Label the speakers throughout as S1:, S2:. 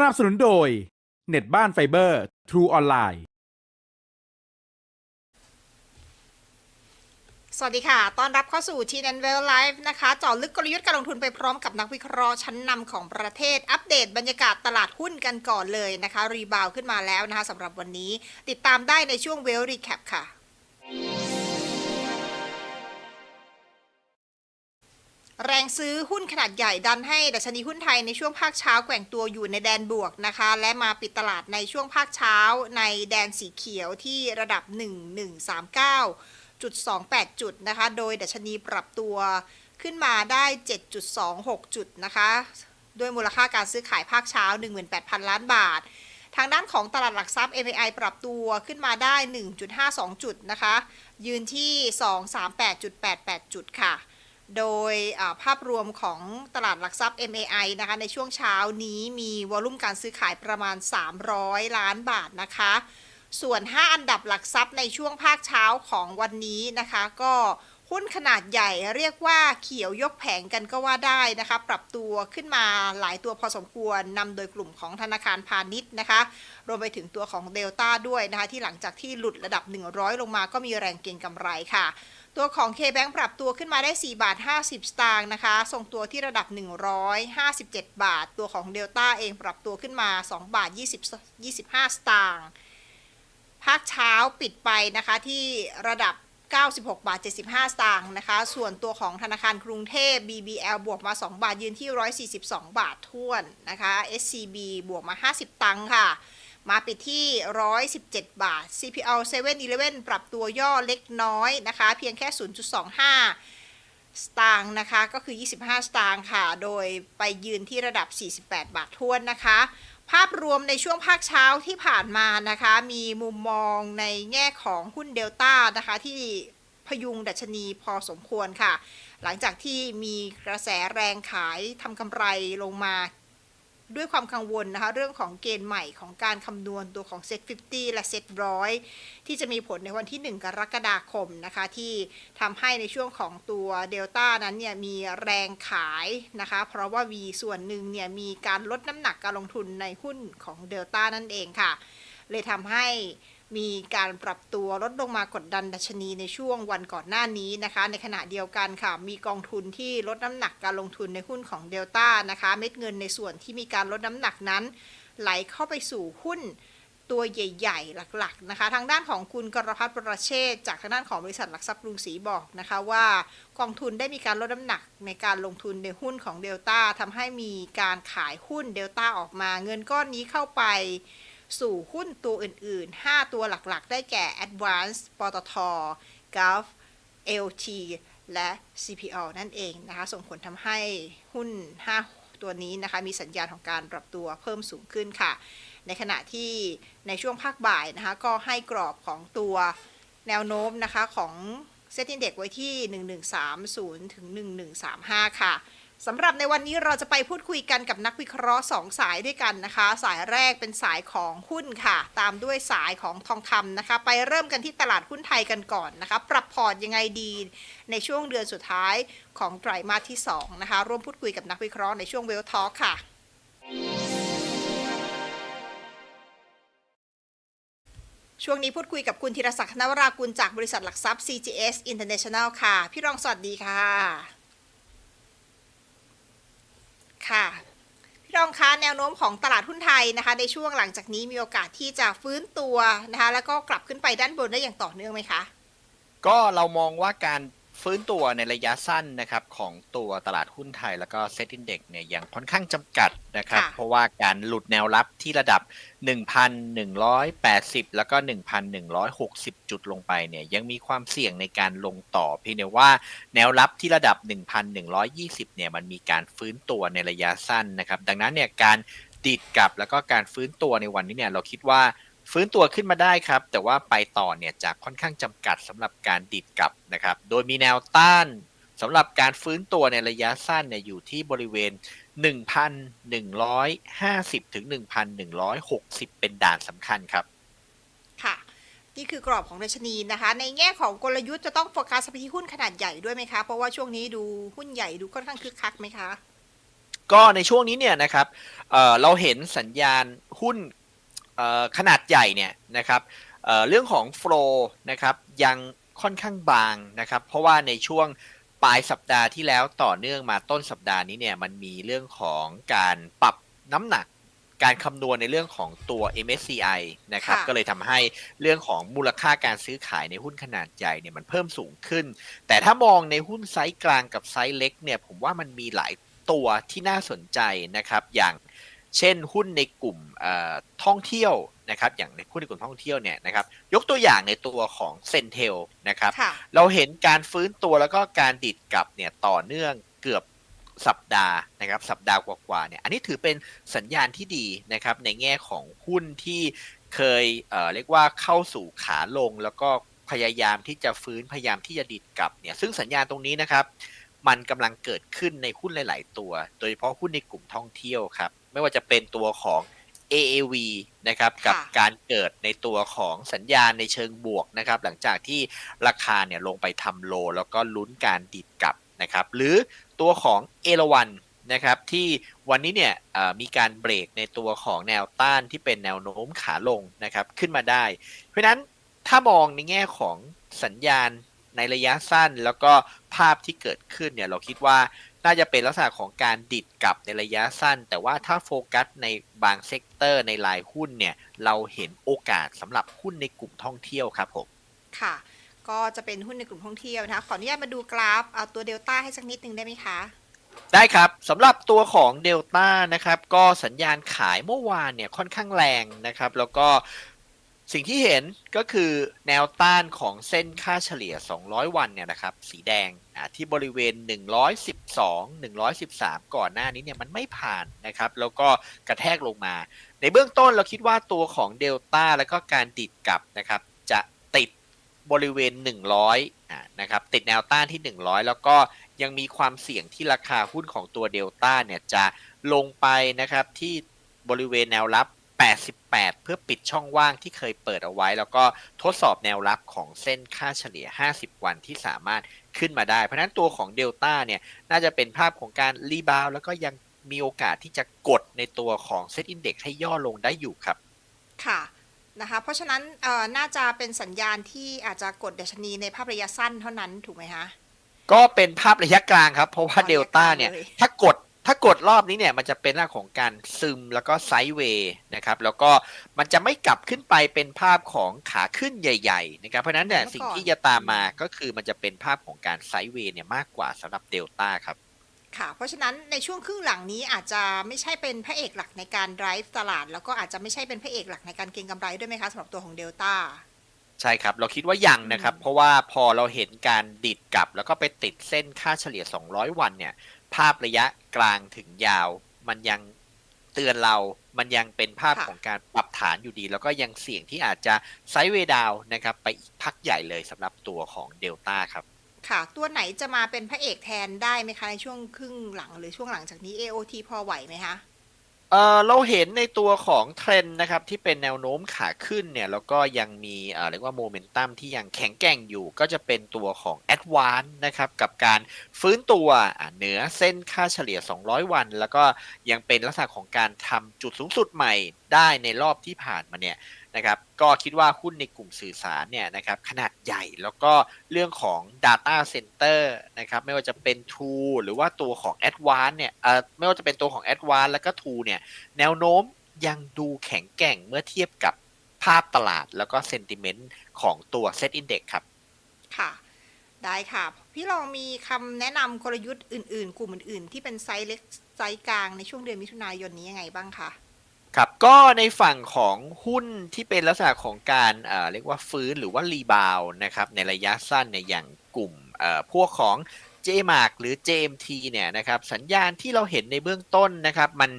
S1: สนับสนุนโดย เน็ตบ้านไฟเบอร์ True ออนไลน์
S2: สวัสดีค่ะ ต้อนรับเข้าสู่ t n w e l l Live นะคะเจาะลึกกลยุทธ์การลงทุนไปพร้อมกับนักวิเคราะห์ชั้นนำของประเทศ อัปเดตบรรยากาศตลาดหุ้นกันก่อนเลยนะคะ รีบาวขึ้นมาแล้วนะคะสำหรับวันนี้ ติดตามได้ในช่วง Well Recap ค่ะ แรงซื้อหุ้นขนาดใหญ่ดันให้ดัชนีหุ้นไทยในช่วงภาคเช้าแกว่งตัวอยู่ในแดนบวกนะคะ และมาปิดตลาดในช่วงภาคเช้าในแดนสีเขียวที่ระดับ 1139จุด28 จุดนะคะ โดยดัชนีปรับตัวขึ้นมาได้ 7.26 จุดนะคะ ด้วยมูลค่าการซื้อขายภาคเช้า 18,000 ล้านบาท ทางด้านของตลาดหลักทรัพย์ MAI ปรับตัวขึ้นมาได้ 1.52 จุดนะคะ ยืนที่ 238.88 จุดค่ะ โดยภาพรวมของตลาดหลักทรัพย์ MAI นะคะในช่วงเช้านี้มีวอลุ่มการซื้อขายประมาณ 300 ล้านบาทนะคะ ส่วน 5 อันดับหลักทรัพย์ในช่วงภาคเช้าของวันนี้นะคะ ก็ หุ้นขนาดใหญ่เรียกว่าเขียวยกแผงกันก็ว่าได้นะคะ ปรับตัวขึ้นมาหลายตัวพอสมควรนำโดยกลุ่มของธนาคารพาณิชย์นะคะ รวมไปถึงตัวของเดลต้าด้วยนะคะ ที่หลังจากที่หลุดระดับ 100 ลงมาก็มีแรงเก็งกำไรค่ะ ตัวของ K-Bank ปรับตัวขึ้นมาได้ 4 บาท 50 สตางค์นะคะส่งตัวที่ระดับ 157 บาท ตัวของ Delta เองปรับตัวขึ้นมา 2 บาท 20 25 สตางค์ภาคเช้าปิดไปนะคะที่ระดับ 96 บาท 75 สตางค์นะคะ ส่วนตัวของธนาคารกรุงเทพ BBL บวกมา 2 บาท ยืนที่ 142 บาทท้วนนะคะ SCB บวกมา 50 ตังค์ค่ะ มาปิดที่ 117 บาท CPO 7-Eleven ปรับตัวย่อเล็กน้อยนะคะ เพียงแค่ 0.25 สตางค์นะคะ ก็คือ 25 สตางค์ค่ะ โดยไปยืนที่ระดับ 48 บาทท้วนนะคะ ภาพรวมในช่วงภาคเช้าที่ผ่านมานะคะ มีมุมมองในแง่ของหุ้นเดลต้านะคะ ที่พยุงดัชนีพอสมควรค่ะ หลังจากที่มีกระแสแรงขายทำกำไรลงมา ด้วยความกังวลนะคะเรื่องของเกณฑ์ใหม่ของการคำนวณตัวของเซ็ต50 และ Set 100ที่จะมีผลในวันที่ 1 กรกฎาคมนะคะที่ทำให้ในช่วงของตัวเดลต้านั้นเนี่ยมีแรงขายนะคะเพราะว่ามีส่วนหนึ่งเนี่ยมีการลดน้ำหนักการลงทุนในหุ้นของเดลต้านั่นเองค่ะ เลยทำให้ มีการปรับตัวลดลงมากดดันดัชนีในช่วงวันก่อนหน้านี้นะคะ ในขณะเดียวกันค่ะ มีกองทุนที่ลดน้ำหนักการลงทุนในหุ้นของเดลต้านะคะ เม็ดเงินในส่วนที่มีการลดน้ำหนักนั้น ไหลเข้าไปสู่หุ้นตัวใหญ่ๆ หลักๆ นะคะ ทางด้านของคุณกรพัฒน์ประเชษฐ์จากทางด้านของบริษัทหลักทรัพย์กรุงศรีบอกนะคะว่ากองทุนได้มีการลดน้ำหนักในการลงทุนในหุ้นของเดลต้าทำให้มีการขายหุ้นเดลต้าออกมา เงินก้อนนี้เข้าไป สู่หุ้นตัวอื่นๆ 5 ตัวหลักๆ ได้แก่ Advance ปตท Gulf LT และ CPO นั่นเองนะคะ ส่งผลทำให้หุ้น 5 ตัวนี้นะคะ มีสัญญาณของการปรับตัวเพิ่มสูงขึ้นค่ะ ในขณะที่ในช่วงภาคบ่ายนะคะ ก็ให้กรอบของตัวแนวโน้มนะคะของเซ็ตอินเด็กไว้ที่ 1130 ถึง 1135 ค่ะ สำหรับในวันนี้เราจะไปพูดคุยกันกับนักวิเคราะห์ 2 สายด้วยกันนะคะ สายแรกเป็นสายของหุ้นค่ะ ตามด้วยสายของทองคำนะคะ ไปเริ่มกันที่ตลาดหุ้นไทยกันก่อนนะคะ ปรับพอร์ตยังไงดีในช่วงเดือนสุดท้ายของไตรมาสที่ 2 นะคะ ร่วมพูดคุยกับนักวิเคราะห์ในช่วงเวลทอล์ค่ะช่วงนี้พูดคุยกับคุณธีรศักดิ์นวรากุลจากบริษัทหลักทรัพย์ CGS International ค่ะ พี่รองสวัสดีค่ะ ค่ะพี่รองคะแนวโน้มของตลาดหุ้นไทยนะคะ ในช่วงหลังจากนี้มีโอกาสที่จะฟื้นตัวนะคะ แล้วก็กลับขึ้นไปด้านบนได้อย่างต่อเนื่องไหมคะ
S3: ก็เรามองว่าการ ฟื้นตัวในระยะสั้นนะครับของตัวตลาดหุ้นไทยแล้วก็เซ็ตอินเด็กเนี่ยยังค่อนข้างจำกัดนะครับ
S2: ค่ะ
S3: เพราะว่าการหลุดแนวรับที่ระดับ 1,180 แล้วก็ 1,160 จุดลงไปเนี่ยยังมีความเสี่ยงในการลงต่อเพียงแต่ว่าแนวรับที่ระดับ 1,120 เนี่ยมันมีการฟื้นตัวในระยะสั้นนะครับ ดังนั้นเนี่ยการดีดกลับแล้วก็การฟื้นตัวในวันนี้เนี่ยเราคิดว่า ฟื้นตัวขึ้นมาได้ครับ แต่ว่าไปต่อเนี่ยจะค่อนข้างจำกัดสำหรับการดิดกลับนะครับ โดยมีแนวต้านสำหรับการฟื้นตัวในระยะสั้นเนี่ยอยู่ที่บริเวณ 1,150 ถึง 1,160 เป็นด่านสำคัญครับ
S2: ค่ะ นี่คือกรอบของดัชนีนะคะ ในแง่ของกลยุทธ์จะต้องโฟกัสไปที่หุ้นขนาดใหญ่ด้วยไหมคะ เพราะว่าช่วงนี้ดูหุ้นใหญ่ดูค่อนข้างคึกคักไหมคะ
S3: ก็ในช่วงนี้เนี่ยนะครับเอ่อเราเห็นสัญญาณหุ้นเอ่อ ขนาดใหญ่เนี่ยนะครับเอ่อเรื่องของโฟลนะครับยังค่อนข้างบางนะครับ เพราะว่าในช่วงปลายสัปดาห์ที่แล้วต่อเนื่องมาต้นสัปดาห์นี้เนี่ยมันมีเรื่องของการปรับน้ำหนักการคำนวณในเรื่องของตัว MSCI นะครับ
S2: ค่ะ
S3: ก็เลยทำให้เรื่องของมูลค่าการซื้อขายในหุ้นขนาดใหญ่เนี่ยมันเพิ่มสูงขึ้น แต่ถ้ามองในหุ้นไซส์กลางกับไซส์เล็กเนี่ยผมว่ามันมีหลายตัวที่น่าสนใจนะครับ อย่าง เช่นหุ้นในกลุ่มเอ่อท่องเที่ยวนะครับอย่างในหุ้นในกลุ่มท่องเที่ยวเนี่ยนะครับยกตัวอย่างในตัวของเซนเทลนะครับ
S2: ค่ะ
S3: เราเห็นการฟื้นตัวแล้วก็การดิดกลับเนี่ยต่อเนื่องเกือบสัปดาห์นะครับสัปดาห์กว่าๆเนี่ยอันนี้ถือเป็นสัญญาณที่ดีนะครับในแง่ของหุ้นที่เคยเอ่อเรียกว่าเข้าสู่ขาลงแล้วก็พยายามที่จะฟื้นพยายามที่จะดิดกลับเนี่ยซึ่งสัญญาณตรงนี้นะครับ มันกำลังเกิดขึ้นในหุ้นหลาย ๆ ตัว โดยเฉพาะหุ้นในกลุ่มท่องเที่ยวครับ ไม่ว่าจะเป็นตัวของ AAV นะครับกับ
S2: ค่ะ
S3: การเกิดในตัวของสัญญาณในเชิงบวกนะครับหลังจากที่ราคาเนี่ยลงไปทำโล แล้วก็ลุ้นการดิดกลับนะครับหรือตัวของเอราวันนะครับที่วันนี้เนี่ยเอ่อมีการเบรกในตัวของแนวต้านที่เป็นแนวโน้มขาลงนะครับขึ้นมาได้ เพราะฉะนั้นถ้ามองในแง่ของสัญญาณในระยะสั้นแล้วก็ ภาพที่เกิดขึ้นเนี่ยเราคิดว่าน่าจะเป็นลักษณะของการดิดกลับในระยะสั้น แต่ว่าถ้าโฟกัสในบางเซกเตอร์ในรายหุ้นเนี่ยเราเห็นโอกาสสำหรับหุ้นในกลุ่มท่องเที่ยวครับผม
S2: ค่ะ ก็จะเป็นหุ้นในกลุ่มท่องเที่ยวนะคะขออนุญาตมาดูกราฟเอาตัวเดลต้าให้สักนิดนึงได้ไหมคะ
S3: ได้ครับสำหรับตัวของเดลต้านะครับก็สัญญาณขายเมื่อวานเนี่ยค่อนข้างแรงนะครับ แล้วก็ สิ่งที่เห็นก็คือแนวต้านของเส้นค่าเฉลี่ย 200 วันเนี่ยนะครับ สีแดงที่บริเวณ 112 113 ก่อนหน้านี้เนี่ยมันไม่ผ่านนะครับ แล้วก็กระแทกลงมา ในเบื้องต้นเราคิดว่าตัวของเดลต้าแล้วก็การดิดกลับนะครับ จะติดบริเวณ 100อะนะครับ ติดแนวต้านที่ 100 แล้วก็ยังมีความเสี่ยงที่ราคาหุ้นของตัวเดลต้าเนี่ยจะลงไปนะครับที่บริเวณแนวรับ 88 เพื่อปิดช่องว่างที่เคยเปิดเอาไว้ แล้วก็ทดสอบแนวรับของเส้นค่าเฉลี่ย 50 วันที่สามารถขึ้นมาได้ เพราะฉะนั้นตัวของเดลต้าเนี่ยน่าจะเป็นภาพของการรีบาวด์แล้วก็ยังมีโอกาสที่จะกดในตัวของเซ็ตอินเด็กให้ย่อลงได้อยู่ครับ
S2: ค่ะนะคะเพราะฉะนั้นเอ่อน่าจะเป็นสัญญาณที่อาจจะกดดัชนีในภาพระยะสั้นเท่านั้นถูกไหมคะ
S3: ก็เป็นภาพระยะกลางครับ เพราะว่า
S2: ระยะ
S3: เดลต้าเนี่ย
S2: กลางเลย
S3: ถ้ากด ถ้ากดรอบนี้เนี่ยมันจะเป็นเรื่องของการซึมแล้วก็ไซด์เวย์นะครับแล้วก็มันจะไม่กลับขึ้นไปเป็นภาพของขาขึ้นใหญ่ๆนะครับเพราะฉะนั้นเนี่ยสิ่งที่จะตามมาก็คือมันจะเป็นภาพของการไซด์เวย์เนี่ยมากกว่าสำหรับเดลต้าครับ
S2: ค่ะเพราะฉะนั้นในช่วงครึ่งหลังนี้อาจจะไม่ใช่เป็นพระเอกหลักในการ drive ตลาด แล้วก็อาจจะไม่ใช่เป็นพระเอกหลักในการเก็งกำไรด้วยไหมคะสำหรับตัวของเดลต้า
S3: ใช่ครับ เราคิดว่ายังนะครับ
S2: อืม
S3: เพราะว่าพอเราเห็นการดิดกลับ แล้วก็ไปติดเส้นค่าเฉลี่ย 200 วันเนี่ย ภาพระยะกลางถึงยาว มันยังเตือนเรา มันยังเป็นภาพ
S2: ค่ะ
S3: ของการปรับฐานอยู่ดี แล้วก็ยังเสี่ยงที่อาจจะไซด์เวย์ดาวน์นะครับ ไปอีกพักใหญ่เลยสำหรับตัวของเดลต้าครับ
S2: ค่ะ ตัวไหนจะมาเป็นพระเอกแทนได้ไหมคะ ในช่วงครึ่งหลังหรือช่วงหลังจากนี้ AOT พอไหวไหมคะ
S3: เออเราเห็นในตัวของเทรนด์นะครับที่เป็นแนวโน้มขาขึ้นเนี่ยแล้วก็ยังมีเอ่อเรียกว่าโมเมนตัมที่ยังแข็งแกร่งอยู่ ก็จะเป็นตัวของ a d v a n c e นะครับกับการฟื้นตัวเหนือเส้นค่าเฉลี่ย 200 วัน แล้วก็ยังเป็นลักษณะของการทำจุดสูงสุดใหม่ได้ในรอบที่ผ่านมาเนี่ยนะครับก็คิดว่าหุ้นในกลุ่มสื่อสารเนี่ยนะครับขนาดใหญ่แล้วก็เรื่องของ Data Center นะครับไม่ว่าจะเป็น True หรือว่าตัวของ a d v a n c e เนี่ยเอ่อไม่ว่าจะเป็นตัวของ a d v a n c e แล้วก็ True เนี่ยแนวโน้มยังดูแข็งแกร่งเมื่อเทียบกับภาพตลาดแล้วก็เซนติเมนต์ของตัว Set Index ครับ
S2: ค่ะ ได้ค่ะ พี่ลองมีคำแนะนำกลยุทธ์อื่นๆ กลุ่มอื่นๆ ที่เป็นไซส์เล็กไซส์กลางในช่วงเดือนมิถุนายนนี้ยังไงบ้างคะ
S3: ครับก็ในฝั่งของหุ้นที่เป็นลักษณะของการเอ่อเรียกว่าฟื้นหรือว่ารีบาวนะครับในระยะสั้นเนี่ยอย่างกลุ่มเอ่อพวกของ JMark หรือ JMT เนี่ยนะครับสัญญาณที่เราเห็นในเบื้องต้นนะครับมัน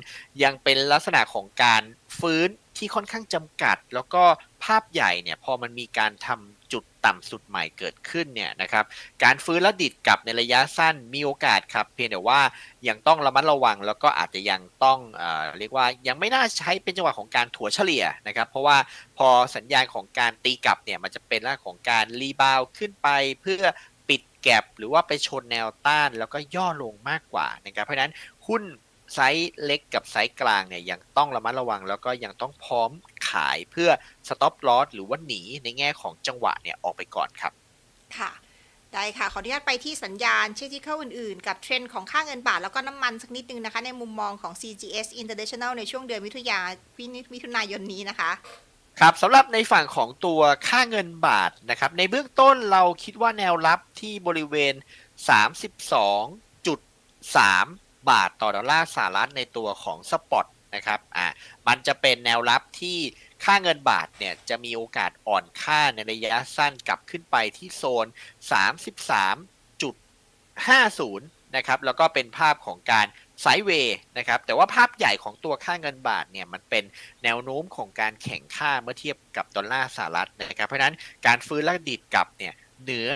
S3: ยังเป็นลักษณะของการฟื้นที่ค่อนข้างจำกัด แล้วก็ภาพใหญ่เนี่ยพอมันมีการทำ จุดต่ำสุดใหม่เกิดขึ้นเนี่ยนะครับการฟื้นและดิดกลับในระยะสั้นมีโอกาสครับ เพียงแต่ว่ายังต้องระมัดระวังแล้วก็อาจจะยังต้องเอเรียกว่ายังไม่น่าใช้เป็นจังหวะของการถัวเฉลี่ยนะครับ เพราะว่าพอสัญญาณของการตีกลับเนี่ยมันจะเป็นลักษณะของการรีบาวขึ้นไปเพื่อปิดแก็บหรือว่าไปชนแนวต้านแล้วก็ย่อลงมากกว่านะครับเพราะฉะนั้นหุ้นไซส์เล็กกับไซส์กลางเนี่ยยังต้องระมัดระวังแล้วก็ยังต้องพร้อม ขายเพื่อสต็อปลอสหรือว่าหนีในแง่ของจังหวะเนี่ยออกไปก่อนครับ
S2: ค่ะได้ค่ะ ขออนุญาตไปที่สัญญาณเทคนิคอื่นๆ กับเทรนด์ของค่าเงินบาทแล้วก็น้ำมันสักนิดนึงนะคะ ในมุมมองของ CGS International ในช่วงเดือนมิถุนายนมิถุนายนนี้นะคะ
S3: ครับสำหรับในฝั่งของตัวค่าเงินบาทนะครับในเบื้องต้นเราคิดว่าแนวรับที่บริเวณ 32.3 บาทต่อดอลลาร์สหรัฐในตัวของสปอต นะครับอ่ามันจะเป็นแนวรับที่ค่าเงินบาทเนี่ยจะมีโอกาสอ่อนค่าในระยะสั้นกลับขึ้นไปที่โซน 33.50 นะครับแล้วก็เป็นภาพของการไซด์เวย์นะครับแต่ว่าภาพใหญ่ของตัวค่าเงินบาทเนี่ยมันเป็นแนวโน้มของการแข่งค่าเมื่อเทียบกับดอลลาร์สหรัฐนะครับเพราะนั้นการฟื้นและดีดกลับเนี่ยเหนือ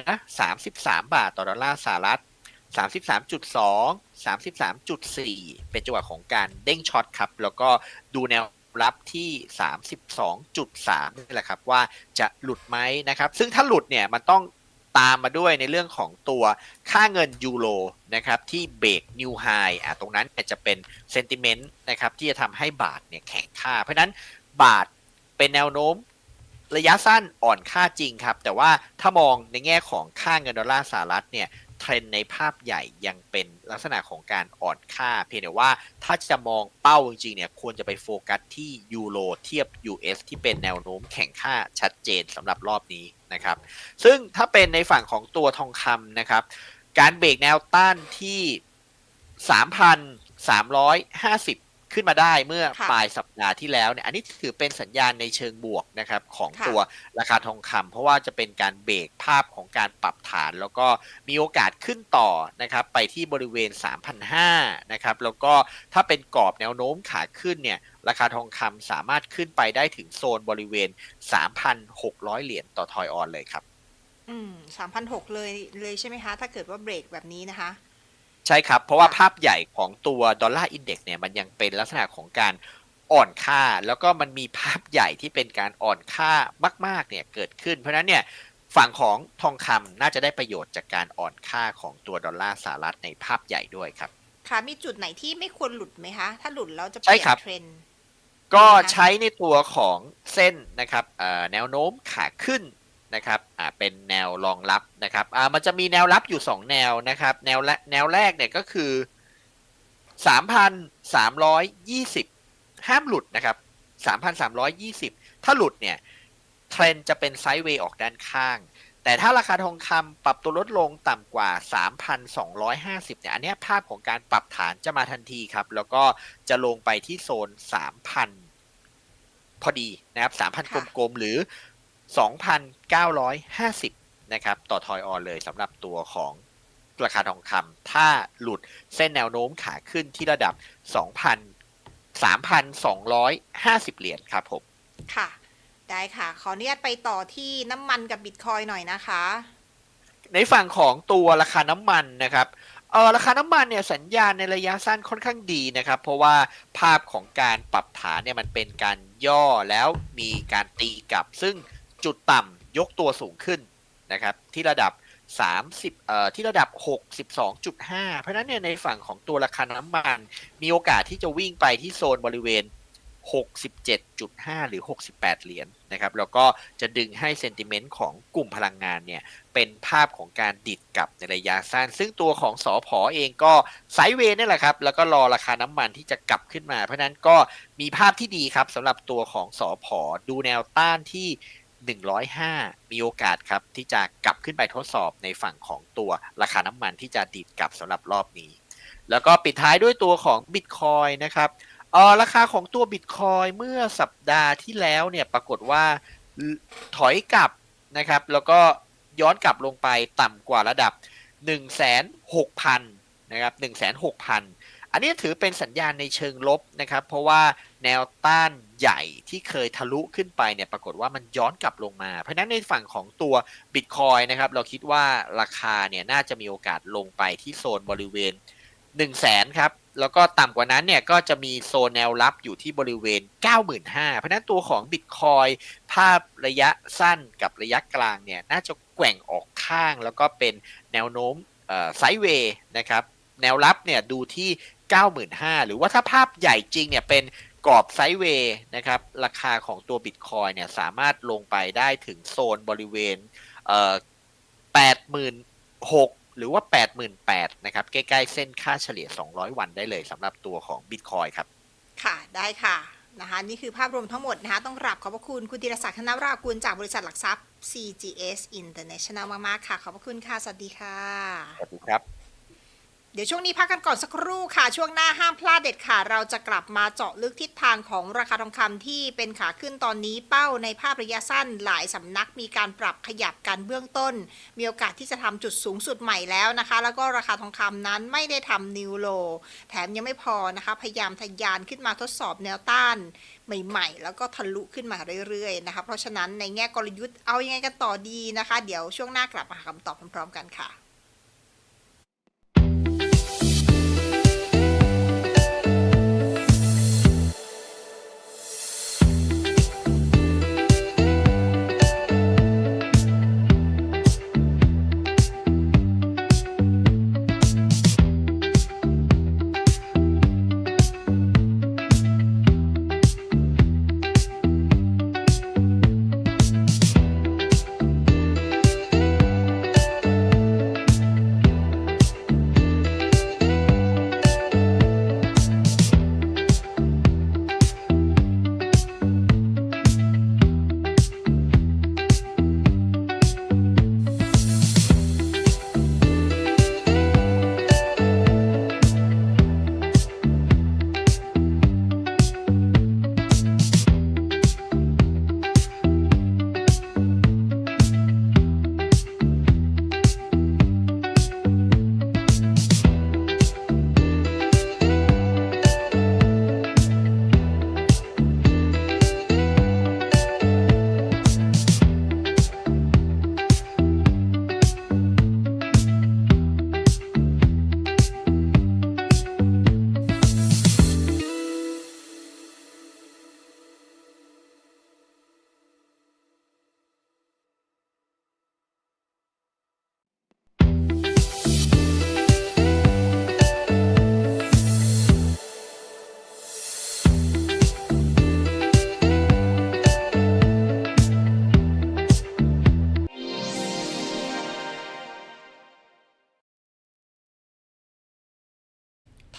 S3: 33 บาทต่อดอลลาร์สหรัฐ 33.2 33.4 เป็นจังหวะของการเด้งช็อตครับ แล้วก็ดูแนวรับที่ 32.3นี่แหละครับ ว่าจะหลุดไหมนะครับ ซึ่งถ้าหลุดเนี่ยมันต้องตามมาด้วยในเรื่องของตัวค่าเงินยูโรนะครับที่เบรกนิวไฮอะตรงนั้นจะเป็นเซนติเมนต์นะครับที่จะทำให้บาทเนี่ยแข็งค่า เพราะนั้นบาทเป็นแนวโน้มระยะสั้นอ่อนค่าจริงครับ แต่ว่าถ้ามองในแง่ของค่าเงินดอลลาร์สหรัฐเนี่ย เทรนในภาพใหญ่ยังเป็นลักษณะของการอ่อนค่า เพียงแต่ว่าถ้าจะมองเป้าจริงๆเนี่ยควรจะไปโฟกัสที่ยูโรเทียบ US ที่เป็นแนวโน้มแข่งค่าชัดเจนสำหรับรอบนี้นะครับ ซึ่งถ้าเป็นในฝั่งของตัวทองคำนะครับ การเบรกแนวต้านที่ 3,350 ขึ้นมาได้เมื่อ
S2: ค่ะ
S3: ปลายสัปดาห์ที่แล้วเนี่ยอันนี้ถือเป็นสัญญาณในเชิงบวกนะครับของ
S2: ค่ะ
S3: ตัวราคาทองคำเพราะว่าจะเป็นการเบรกภาพของการปรับฐาน แล้วก็มีโอกาสขึ้นต่อนะครับไปที่บริเวณ 3,500นะครับแล้วก็ถ้าเป็นกรอบแนวโน้มขาขึ้นเนี่ยราคาทองคำสามารถขึ้นไปได้ถึงโซนบริเวณ 3,600 เหรียญต่อทอยออนเลยครับ
S2: อืมสามพันหกเลยเลยใช่ไหมคะ ถ้าเกิดว่าเบรกแบบนี้นะคะ
S3: ใช่ครับ เพราะว่า
S2: ค่ะ
S3: ภาพใหญ่ของตัวดอลลาร์อินเด็กซ์เนี่ยมันยังเป็นลักษณะของการอ่อนค่า แล้วก็มันมีภาพใหญ่ที่เป็นการอ่อนค่ามากๆเนี่ยเกิดขึ้น เพราะฉะนั้นเนี่ยฝั่งของทองคำน่าจะได้ประโยชน์จากการอ่อนค่าของตัวดอลลาร์สหรัฐในภาพใหญ่ด้วยครับ
S2: ค่ะมีจุดไหนที่ไม่ควรหลุดไหมคะ ถ้าหลุดแล้วจะเป
S3: ใช่
S2: ลี่ยน
S3: ครับ
S2: เทรนด์
S3: ก็
S2: นะคะ
S3: ใช้ในตัวของเส้นนะครับเอ่อแนวโน้มขาขึ้น นะครับอ่าเป็นแนวรองรับนะครับอ่ามันจะมีแนวรับอยู่ 2 แนวนะครับ แนวแรกแนวแรกเนี่ยก็คือ 3,320 ห้ามหลุดนะครับ 3,320 ถ้าหลุดเนี่ยเทรนด์จะเป็นไซด์เวย์ออกด้านข้าง แต่ถ้าราคาทองคำปรับตัวลดลงต่ำกว่า 3,250 เนี่ย อันนี้ภาพของการปรับฐานจะมาทันทีครับ แล้วก็จะลงไปที่โซน 3,000 พอดีนะครับ 3,000 กลมๆ หรือ 2,950 นะครับ ต่อทอยออนเลยสำหรับตัวของราคาทองคำถ้าหลุดเส้นแนวโน้มขาขึ้นที่ระดับ 2,000 3,250 เหรียญครับผม
S2: ค่ะ ได้ค่ะ ขออนุญาตไปต่อที่น้ำมันกับบิตคอยหน่อยนะคะ
S3: ในฝั่งของตัวราคาน้ำมันนะครับเออราคาน้ำมันเนี่ยสัญญาณในระยะสั้นค่อนข้างดีนะครับ เพราะว่าภาพของการปรับฐานเนี่ยมันเป็นการย่อแล้วมีการตีกลับ ซึ่ง จุดต่ำยกตัวสูงขึ้นนะครับที่ระดับ 30เอ่อที่ระดับ 62.5 เพราะฉะนั้นเนี่ยในฝั่งของตัวราคาน้ำมัน มีโอกาสที่จะวิ่งไปที่โซนบริเวณ 67.5 หรือ 68 เหรียญนะครับแล้วก็จะดึงให้เซนติเมนต์ของกลุ่มพลังงานเนี่ยเป็นภาพของการดิดกลับในระยะสั้น ซึ่งตัวของสอพอเองก็ไซเวย์นี่แหละครับ แล้วก็รอราคาน้ำมันที่จะกลับขึ้นมา เพราะฉะนั้นก็มีภาพที่ดีครับสำหรับตัวของสอพอดูแนวต้านที่ 105 มีโอกาสครับที่จะกลับขึ้นไปทดสอบในฝั่งของตัวราคาน้ำมันที่จะดิดกลับสำหรับรอบนี้ แล้วก็ปิดท้ายด้วยตัวของ Bitcoin นะครับเออราคาของตัว Bitcoin เมื่อสัปดาห์ที่แล้วเนี่ยปรากฏว่าถอยกลับนะครับ แล้วก็ย้อนกลับลงไปต่ำกว่าระดับ 1 6 0 0 0นะครับ1 6 0 0 0 อันนี้ถือเป็นสัญญาณในเชิงลบนะครับ เพราะว่าแนวต้านใหญ่ที่เคยทะลุขึ้นไปเนี่ยปรากฏว่ามันย้อนกลับลงมา เพราะนั้นในฝั่งของตัว Bitcoin นะครับ เราคิดว่าราคาเนี่ยน่าจะมีโอกาสลงไปที่โซนบริเวณ 1 0 0 0 0แสนครับ แล้วก็ต่ำกว่านั้นเนี่ยก็จะมีโซนแนวรับอยู่ที่บริเวณ 95,000 เพราะฉะนั้นตัวของ Bitcoin ภาพระยะสั้นกับระยะกลางเนี่ยน่าจะแกว่งออกข้าง แล้วก็เป็นแนวโน้มไซด์เวย์นะครับแนวรับเนี่ยดูที่ 95,000 หรือว่าถ้าภาพใหญ่จริงเนี่ยเป็นกรอบไซด์เวย์นะครับ ราคาของตัวบิตคอยเนี่ยสามารถลงไปได้ถึงโซนบริเวณเอ่อ86,000หรือว่า 88,000นะครับ ใกล้ๆ เส้นค่าเฉลี่ย 200 วันได้เลยสำหรับตัวของบิตคอยครับ
S2: ค่ะ ได้ค่ะ นะคะ นี่คือภาพรวมทั้งหมดนะคะ ต้องกราบขอบพระคุณ คุณธีรศักดิ์ธนรากุลจากบริษัทหลักทรัพย์ CGS International มาก ๆ ค่ะ ขอบพระคุณค่ะ สวัสดีค่ะ
S3: สวัสดีครับ
S2: เดี๋ยวช่วงนี้พักกันก่อนสักครู่ค่ะ ช่วงหน้าห้ามพลาดเด็ดค่ะ เราจะกลับมาเจาะลึกทิศทางของราคาทองคำที่เป็นขาขึ้นตอนนี้เป้าในภาพระยะสั้นหลายสำนักมีการปรับขยับกันเบื้องต้น มีโอกาสที่จะทำจุดสูงสุดใหม่แล้วนะคะ แล้วก็ราคาทองคำนั้นไม่ได้ทำนิวโล แถมยังไม่พอนะคะ พยายามทะยานขึ้นมาทดสอบแนวต้านใหม่ๆ แล้วก็ทะลุขึ้นมาเรื่อยๆนะคะเพราะฉะนั้นในแง่กลยุทธ์เอายังไงกันต่อดีนะคะ เดี๋ยวช่วงหน้ากลับมาหาคำตอบพร้อมๆกันค่ะ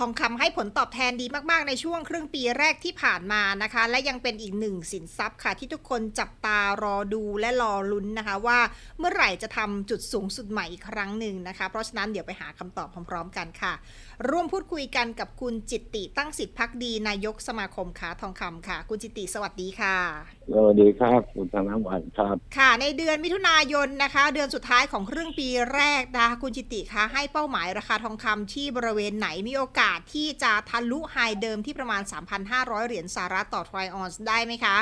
S2: องคำให้ผลตอบแทนดีมาก ๆ ในช่วงครึ่งปีแรกที่ผ่านมานะคะ และยังเป็นอีกหนึ่งสินทรัพย์ค่ะ ที่ทุกคนจับตารอดูและรอลุ้นนะคะ ว่าเมื่อไหร่จะทำจุดสูงสุดใหม่อีกครั้งหนึ่งนะคะ เพราะฉะนั้นเดี๋ยวไปหาคำตอบพร้อม ๆ กันค่ะร่วมพูดคุยกันกับคุณจิตติตั้งสิทธิพักดี นายกสมาคมค้าทองคำค่ะ คุณจิตติสวัสดีค่ะ
S4: สวัสดีครับคุณธนวัฒน์ครับ
S2: ค่ะ ในเดือนมิถุนายนนะคะ เดือนสุดท้ายของครึ่งปีแรกนะคะคุณจิติคะให้เป้าหมายราคาทองคำที่บริเวณไหนมีโอกาสที่จะทะลุไฮเดิมที่ประมาณ 3,500 เหรียญสหรัฐต่อทรอยออนซ์ได้ไหมคะ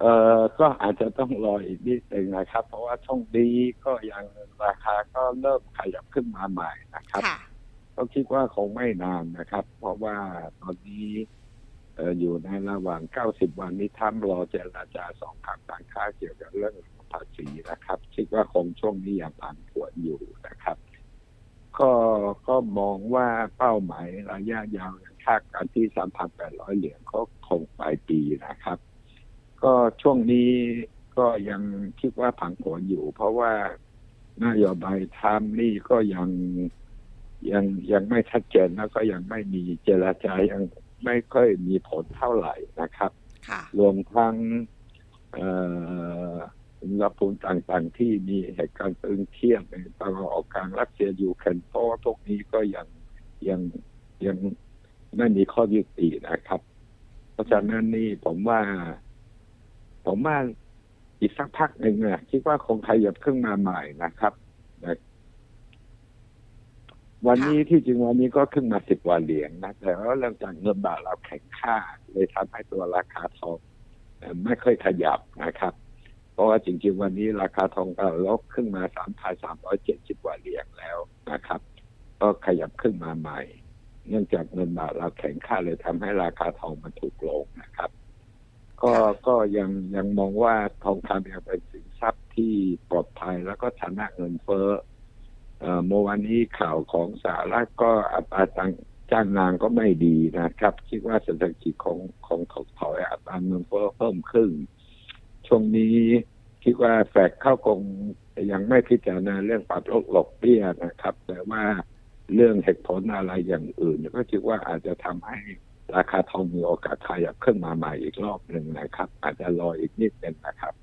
S4: เอ่อก็อาจจะต้องรออีกนิดหนึ่งนะครับ เพราะว่าช่วงนี้ก็ยังราคาก็เริ่มขยับขึ้นมาใหม่นะครับ
S2: ค่ะ
S4: ก็คิดว่าคงไม่นานนะครับ เพราะว่าตอนนี้อยู่ในระหว่าง 90 วันนี้ทั้งรอเจรจาสองทางการค้าเกี่ยวกับเรื่องภาษีนะครับ คิดว่าคงช่วงนี้ยังผ่านผวนอยู่นะครับ ก็ก็มองว่าเป้าหมายระยะยาวค่าการที่ 3,800 เหรียญก็คงปลายปีนะครับ ก็ช่วงนี้ก็ยังคิดว่าผังผวนอยู่ เพราะว่านโยบายทามนี่ก็ยัง ยังยังไม่ชัดเจนแล้วก็ยังไม่มีเจรจายังไม่ค่อยมีผลเท่าไหร่นะครับ
S2: ค่ะ
S4: รวมทั้งเอ่ออุณหภูมิต่างๆ ที่มีเหตุการณ์ตึงเครียดในตะวันออกกลางรัสเซียยูเครนเพราะว่าพวกนี้ก็ยังยังยังไม่มีข้อยุตินะครับ เพราะฉะนั้นนี่ผมว่า ผมว่าอีกสักพักหนึ่งนะคิดว่าคงขยับขึ้นมาใหม่นะครับนะ วันนี้ที่จริงวันนี้ก็ขึ้นมาสิบกว่าเหรียญนะแต่ว่าเรื่องจากเงินบาทเราแข็งค่าเลยทำให้ตัวราคาทองไม่ค่อยขยับนะครับ เพราะว่าจริงๆ วันนี้ราคาทองเราลดขึ้นมาสามพันสามร้อยเจ็ดสิบกว่าเหรียญแล้วนะครับ ก็ขยับขึ้นมาใหม่ เนื่องจากเงินบาทเราแข็งค่าเลยทำให้ราคาทองมันถูกลงนะครับ ก็ก็ยังยังมองว่าทองคำยังเป็นสินทรัพย์ที่ปลอดภัยแล้วก็ชนะเงินเฟ้อ เอ่อเมื่อวานนี้ข่าวของสหรัฐก็อัตราจ้างจ้างงานก็ไม่ดีนะครับ คิดว่าเศรษฐกิจของของถดถอยอัตราเงินเฟ้อเพิ่มขึ้น ช่วงนี้คิดว่าแฟดเข้าคงยังไม่พิจารณาเรื่องปรับลดหลบเบี้ยนะครับ แต่ว่าเรื่องเหตุผลอะไรอย่างอื่น ก็คิดว่าอาจจะทำให้ราคาทองมีโอกาสขยับขึ้นมาใหม่อีกรอบหนึ่งนะครับ อาจจะรออีกนิดนึงนะครับ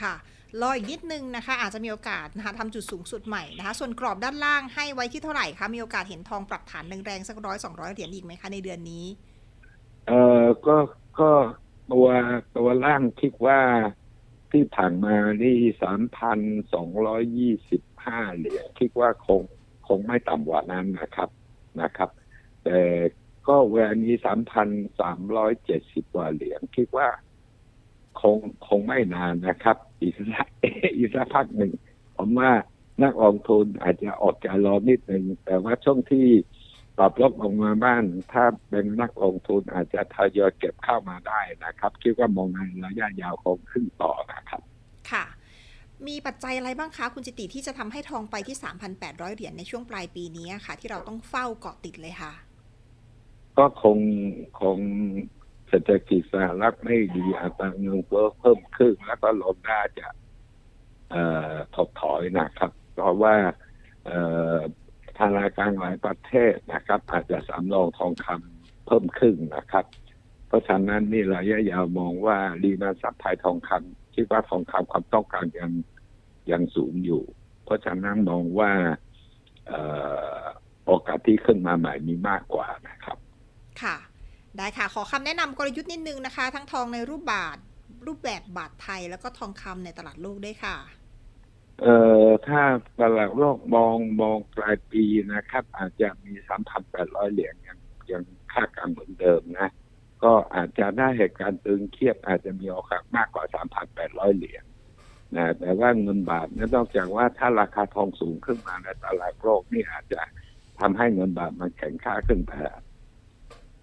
S2: ค่ะ รออีกนิดนึงนะคะ อาจจะมีโอกาสนะคะทำจุดสูงสุดใหม่นะคะ ส่วนกรอบด้านล่างให้ไว้ที่เท่าไหร่คะ มีโอกาสเห็นทองปรับฐานแรงๆสักร้อยสองร้อยเหรียญอีกไหมคะในเดือนนี้
S4: เออก็ก็ตัวตัวล่างคิดว่าที่ผ่านมานี่สามพันสองร้อยยี่สิบห้าเหรียญคิดว่าคงคงไม่ต่ำกว่านั้นนะครับนะครับ แต่ก็เวลานี้สามพันสามร้อยเจ็ดสิบกว่าเหรียญคิดว่า คงคงไม่นานนะครับ อีกสักอีกสักพักหนึ่งผมว่านักลงทุนอาจจะอดใจรอนิดหนึ่งแต่ว่าช่วงที่ปรับลดลงมาบ้าน ถ้าเป็นนักลงทุนอาจจะทยอยเก็บเข้ามาได้นะครับ คิดว่ามองในระยะยาวคงขึ้นต่อนะครับ
S2: ค่ะ มีปัจจัยอะไรบ้างคะคุณจิติที่จะทำให้ทองไปที่ 3,800 เหรียญในช่วงปลายปีนี้ค่ะ ที่เราต้องเฝ้าเกาะติดเลยค่ะ
S4: ก็คงคง เศรษฐกิจสหรัฐไม่ดีอัตราเงินเฟ้อเพิ่มขึ้น แล้วก็ลดน่าจะเอถดถอยนะครับ เพราะว่าอธนาคารหลายประเทศนะครับ อาจจะสำรองทองคำเพิ่มขึ้นนะครับ เพราะฉะนั้นนี่ระยะยาวมองว่าดีมาซัพพลายทองคำคิดว่าทองคำความต้องการยังยังสูงอยู่ เพราะฉะนั้นมองว่าโอกาสที่ขึ้นมาใหม่มีมากกว่านะครับ
S2: ค่ะ ได้ค่ะ ขอคำแนะนำกลยุทธ์นิดนึงนะคะ ทั้งทองในรูปบาท รูปแบบบาทไทยแล้วก็ทองคำในตลาดโลกด้วยค่ะ
S4: เอ่อถ้าตลาดโลกมองมองปลายปีนะครับ อาจจะมีสามพันแปดร้อยเหรียญยังยังค่าการเหมือนเดิมนะ ก็อาจจะได้เหตุการณ์ตึงเครียดอาจจะมีโอกาสมากกว่าสามพันแปดร้อยเหรียญนะแต่ว่าเงินบาทเนี่ยนอกจากว่าถ้าราคาทองสูงขึ้นมาในตลาดโลกนี่อาจจะทำให้เงินบาทมันแข็งค่าขึ้นไป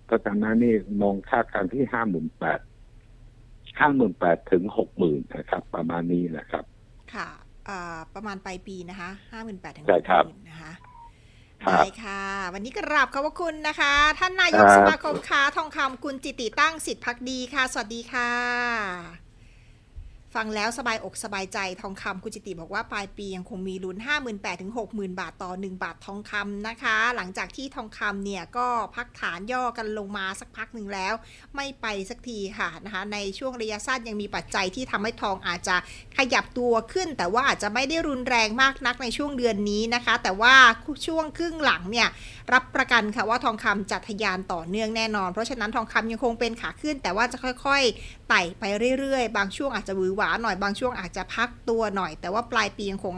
S4: เพราะฉะนั้นนี่มองค่าการที่ห้าหมื่นแปดห้าหมื่นแปดถึงหกหมื่นนะครับ ประมาณนี้นะครับ
S2: ค่ะอ่าประมาณปลายปีนะคะห้าหมื่นแปดถึง
S4: ใช่ครับ
S2: นะคะ
S4: ครับ
S2: ได้ค่ะ วันนี้กราบขอบพระคุณนะคะ ท่านนายก
S4: ครับ
S2: สมาคมค้าทองคำคุณจิติตั้งสิทธิพักดีค่ะ สวัสดีค่ะ ฟังแล้วสบายอกสบายใจทองคำคุณจิติบอกว่าปลายปียังคงมีลุ้น 58,000ถึง60,000 บาทต่อ 1 บาททองคำนะคะ หลังจากที่ทองคำเนี่ยก็พักฐานย่อกันลงมาสักพักหนึ่งแล้ว ไม่ไปสักทีค่ะนะคะในช่วงระยะสั้นยังมีปัจจัยที่ทำให้ทองอาจจะขยับตัวขึ้น แต่ว่าอาจจะไม่ได้รุนแรงมากนักในช่วงเดือนนี้นะคะ แต่ว่าช่วงครึ่งหลังเนี่ยรับประกันค่ะว่าทองคำจะทะยานต่อเนื่องแน่นอน เพราะฉะนั้นทองคำยังคงเป็นขาขึ้น แต่ว่าจะค่อยๆไต่ไปเรื่อยๆ บางช่วงอาจจะวือหวาหน่อยบางช่วงอาจจะพักตัวหน่อย แต่ว่าปลายปียังคง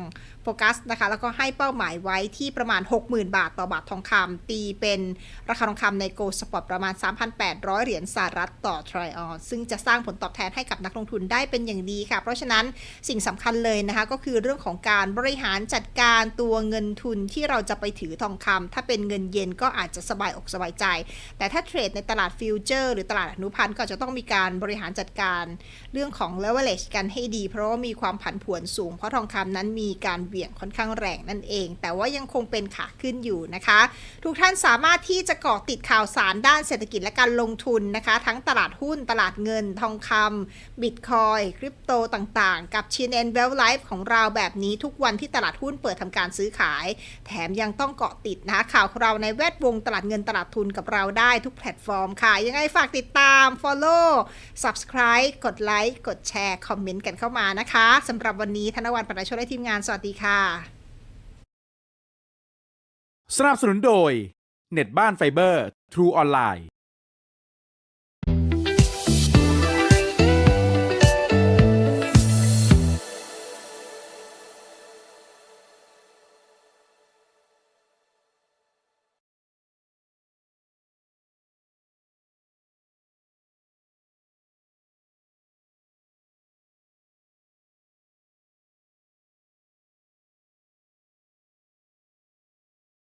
S2: กัสนะคะแล้วก็ให้เป้าหมายไว้ที่ประมาณ 60,000 บาทต่อบาททองคำตีเป็นราคาทองคำในโกลสปอร์ตประมาณ 3,800 เหรียญสหรัฐต่อทริออนซึ่งจะสร้างผลตอบแทนให้กับนักลงทุนได้เป็นอย่างดีค่ะ เพราะฉะนั้นสิ่งสำคัญเลยนะคะก็คือเรื่องของการบริหารจัดการตัวเงินทุนที่เราจะไปถือทองคำถ้าเป็นเงินเย็นก็อาจจะสบายอกสบายใจ แต่ถ้าเทรดในตลาดฟิวเจอร์หรือตลาดอนุพันธ์ก็จะต้องมีการบริหารจัดการเรื่องของ leverage กันให้ดี เพราะว่ามีความผันผวนสูงเพราะทองคำนั้นมีการเบี่ยงค่อนข้างแรงนั่นเอง แต่ว่ายังคงเป็นขาขึ้นอยู่นะคะ ทุกท่านสามารถที่จะเกาะติดข่าวสารด้านเศรษฐกิจและการลงทุนนะคะ ทั้งตลาดหุ้น ตลาดเงิน ทองคำบิตคอยคริปโตต่างๆ กับ Chin n w e l l Life ของเราแบบนี้ทุกวันที่ตลาดหุ้นเปิดทำการซื้อขาย แถมยังต้องเกาะติดนะคะข่าวของเราในแวดวงตลาดเงินตลาดทุนกับเราได้ทุกแพลตฟอร์มค่ะ ยังไงฝากติดตาม Follow Subscribe กดไลค์กดแชร์คอมเมนต์กันเข้ามานะคะสำหรับวันนี้ธนวัลย์ปัตโชและทีมงานสวัสดีค่ะ
S1: สนับสนุนโดย เน็ตบ้านไฟเบอร์ ทรูออนไลน์